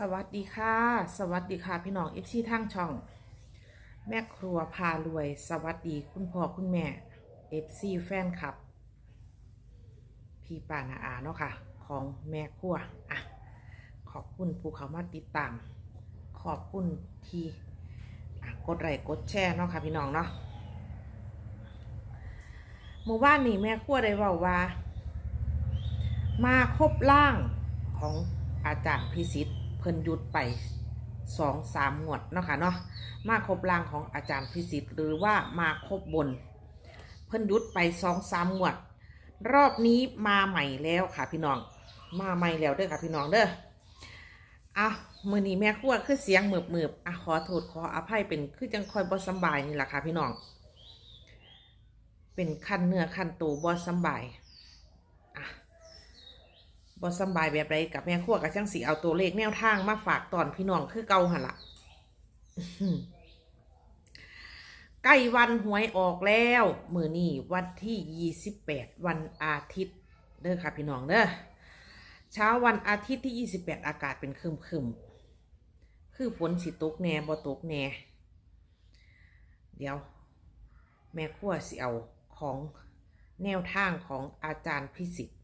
สวัสดีค่ะ สวัสดีค่ะพี่น้องเอฟซีทางช่อง แม่ครัวพารวย สวัสดีคุณพ่อคุณแม่เอฟซีแฟนคลับ พี่ป่านาอาเนาะค่ะ ของแม่ครัวอะขอบคุณผู้เขามาติดตาม ขอบคุณที่กดไลค์กดแชร์เนาะค่ะพี่น้องเนาะเมื่อวานนี้แม่ครัวได้เว่าว่า มาครบล่างของอาจารย์พิสิทธิ์ พิ่นหยุดไปสองสามงวดเนาะค่ะเนาะมาครบล่างของอาจารย์พิสิทธิ์หรือว่ามาครบบน เพิ่นหยุดไปสองสามงวด รอบนี้มาใหม่แล้วค่ะพี่น้อง มาใหม่แล้วเด้อค่ะพี่น้องเด้ออะมือนี้แม่ครัวคือเสียงเหมือบมืบๆอะขอโทษขออภัยเป็นคือจังคอยบ่สบายนี่แหละค่ะพี่น้อง เป็นคันเนื้อคันตูบ่สบาย บ่สบายแบบไรกับแม่ครัวกับจังสีเอาตัวเลขแนวทางมาฝากตอนพี่น้องคือเก่าหันละใกล้วันหวยออกแล้วมือนี้วันที่ยี่สิบแปดวันอาทิตย์เด้อค่ะพี่น้องเด้อเช้าวันอาทิตย์ที่ยี่สิบแปดอากาศเป็นครึมครึมคือฝนสิตกแน่บ่ตกแน่เดี๋ยว แม่ครัวสิเอาของแนวทางของอาจารย์พิสิทธิ์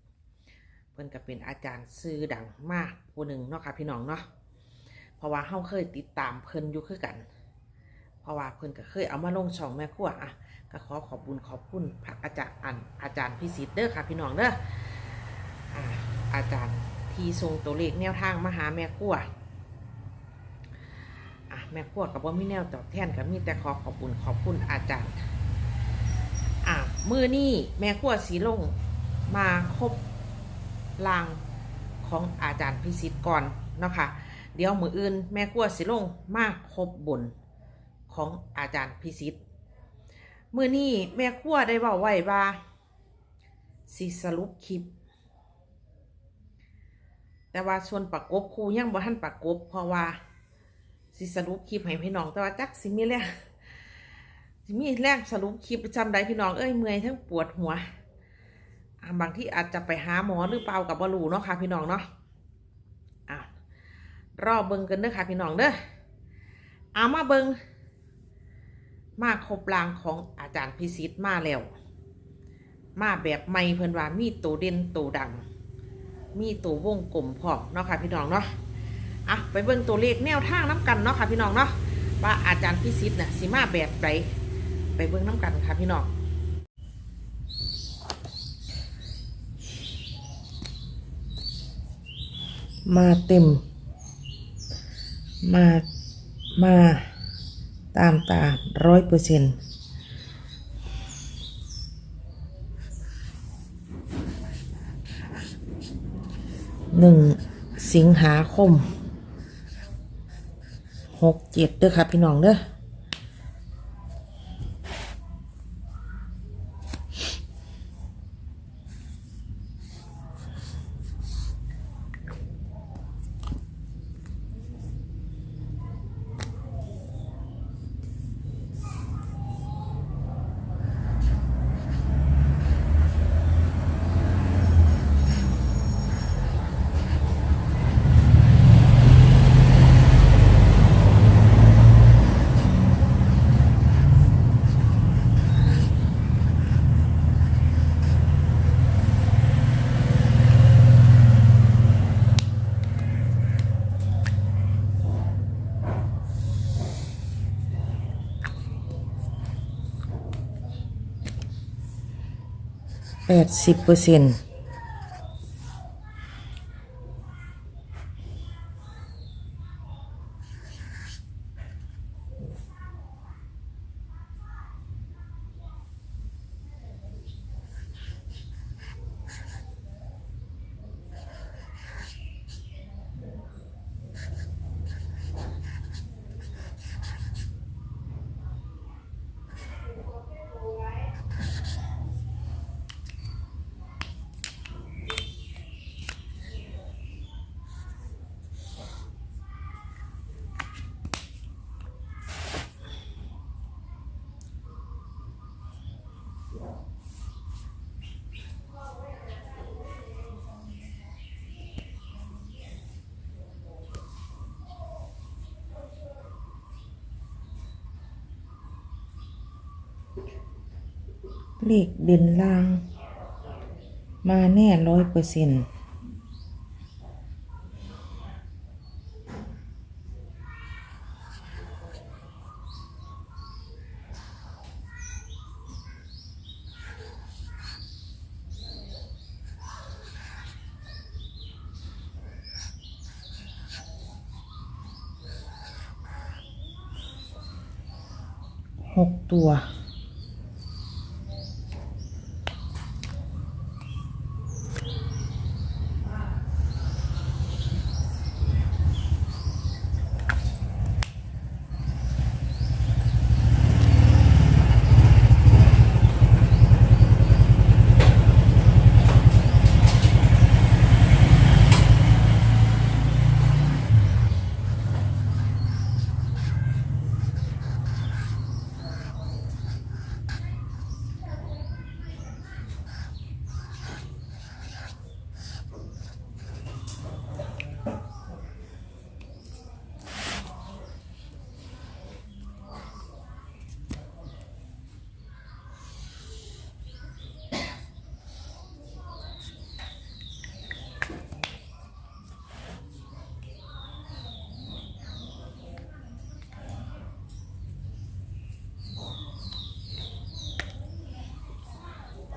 เพิ่นก็เป็นอาจารย์ซื่อดังมากผู้หนึ่งเนาะค่ะพี่น้องเนาะเพราะว่าเฮาเคยติดตามเพิ่นอยู่คือกัน เพราะว่าเพิ่นก็เคยเอามาลงช่องแม่ครัวอะก็ขอขอบบุญขอบคุณพระอาจารย์อันอาจารย์พิสิทธิ์เด้อค่ะพี่น้องเด้ออาอาจารย์ที่ทรงตัวเลขแนวทางมหาแม่ครัวอะแม่ครัวกับว่ามีแนวตอบแทนกับมีแต่ขอขอบบุญขอบคุณอาจารย์อะมือนี่แม่ครัวสีลงมาครบ ลางของอาจารย์พิสิทธิ์ก่อนเนาะค่ะเดี๋ยวมืออื่นแม่กลัวสิลงมาครบบนของอาจารย์พิสิทธิ์มือนี้แม่ครัวได้บอกไว้ว่าสิสรุปคลิป แต่ว่าส่วนประกบครูยังบ่ทันประกบเพราะว่าสิสรุปคลิปให้พี่น้องแต่ว่าจักสิมีแรงสิมีแรงสรุปคลิปจำได้พี่น้องเอ้ยเมื่อยทั้งปวดหัว บางที่อาจจะไปหาหมอหรือเปล่ากับบรูเนาะค่ะพี่น้องเนาะอะรอเบิงกันเด้อค่ะพี่น้องเด้อเอามาเบิงมาครบรางของอาจารย์พิสิทธิ์มาแล้ว มาแบบใหม่เพิ่นว่ามีตัวเด่นตัวดัง มีตัววงกลมพร้อมเนาะค่ะพี่น้องเนาะอะไปเบิ่งตัวเลขแนวทางน้ำกันเนาะค่ะพี่น้องเนาะว่าอาจารย์พิสิทธิ์น่ะสิมาแบบไหนไปเบิ่งน้ำกันค่ะพี่น้อง มาเต็ม มา มาตามตาร้อยเปอร์เซ็นต์หนึ่งสิงหาคมหกเจ็ดเด้อค่ะพี่น้องเด้อ แปดสิบเปอร์เซ็นต์ เลขเด่นลาง มาแน่ร้อยเปอร์เซ็นต์หกตัว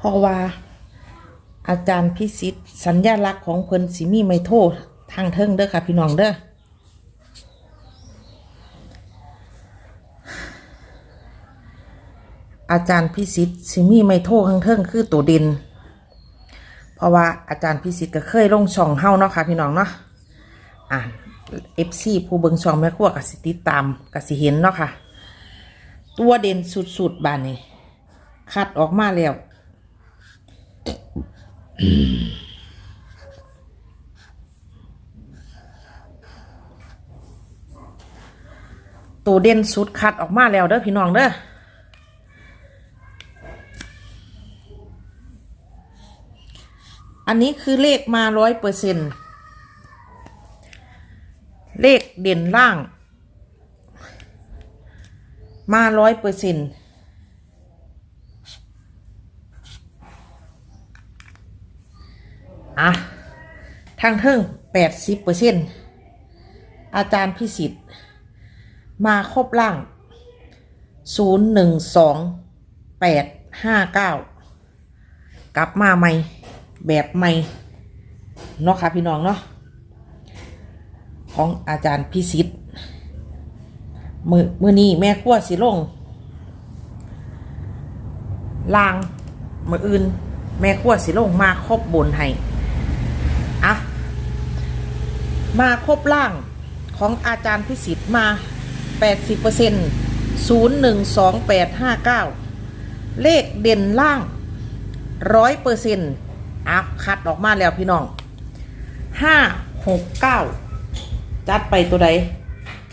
ราะว่า อาจารย์พิสิทธิ์สัญญาลักษณ์ของเพิ่นสิมีไม่โทษทางเทิงเด้อค่ะ พี่น้องเด้ออาจารย์พิสิทธิ์สิมีไม่โทษทางเทิงคือตัวเด่นเพราะว่าอาจารย์พิสิทธิ์ก็เคยลงช่องเฮาเนาะค่ะพี่น้องเนาะอ่านเอฟซีผู้เบิงช่องแม่ครัวกับสิติตามกับสิเห็นเนาะค่ะ ตัวเด่นสุดๆบานนี้คัดออกมาแล้ว ตัวเด่นสุดคัดออกมาแล้วเด้อพี่น้องเด้ออันนี้คือเลขมาร้อยเปอร์เซ็นเลขเด่นล่าง มาร้อยเปอร์เซ็น อะทางเทิงแปดสิบเปอร์เซ็นอาจารย์พิสิทธิ์ มาครบล่างศูนย์หนึ่งสองแปดห้าเก้ากลับมาใหม่ แบบใหม่ เนาะค่ะพี่น้องเนาะของอาจารย์พิสิทธิ์มือมือนี้แม่ขั้วสิลงลางมืออื่น แม่ขั้วสิลงมาครบบนให้อะ มาครบล่างของอาจารย์พิสิทธิ์มา 80% 012859 เลขเด่นล่างร้อยเอร์เซ็นต์อะคัดออกมาแล้วพี่น้องห้าหกเก้าจัดไปตัวใด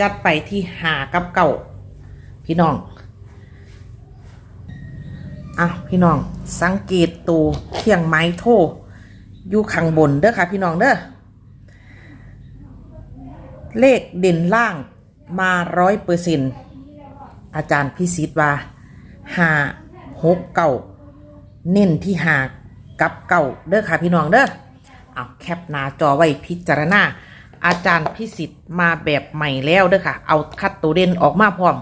จัดไปที่หากับเก่าพี่น้อง อะ พี่น้อง สังเกตตัวเคียงไม้โทอยู่ข้างบนเด้อค่ะ พี่น้องเด้อ เลขเด่นล่างมาร้อยเปอร์เซ็นต์อาจารย์พิสิทธิ์ว่าห้าหกเก้าเน้นที่หากกับเก่าเด้อค่ะพี่น้องเด้อเอาแคปหน้าจอไว้พิจารณาอาจารย์พิสิทธิ์มาแบบใหม่แล้วเด้อค่ะ เอาคัดตัวเด่นออกมาพร้อม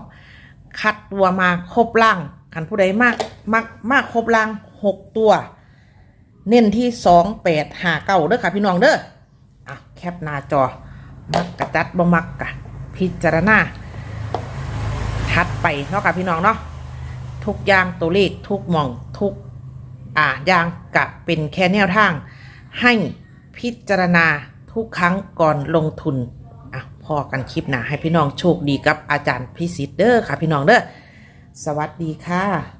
คัดตัวมาครบล่างคันผู้ใดมากมากมากครบล่างหกตัว เน้นที่สองแปดหาเก้าเด้อค่ะพี่น้องเด้ออะแคปหน้าจอ มักกะจัดบ่มักกะ พิจารณาถัดไปเนาะค่ะพี่น้องเนาะทุกอย่างตัวเลขทุกมองทุกอ่าอย่างกับเป็นแค่แนวทาง ให้พิจารณาทุกครั้งก่อนลงทุนอะพอกันคลิปหนาให้พี่น้องโชคดีกับอาจารย์พิสิทธิ์เด้อค่ะพี่น้องเด้อสวัสดีค่ะ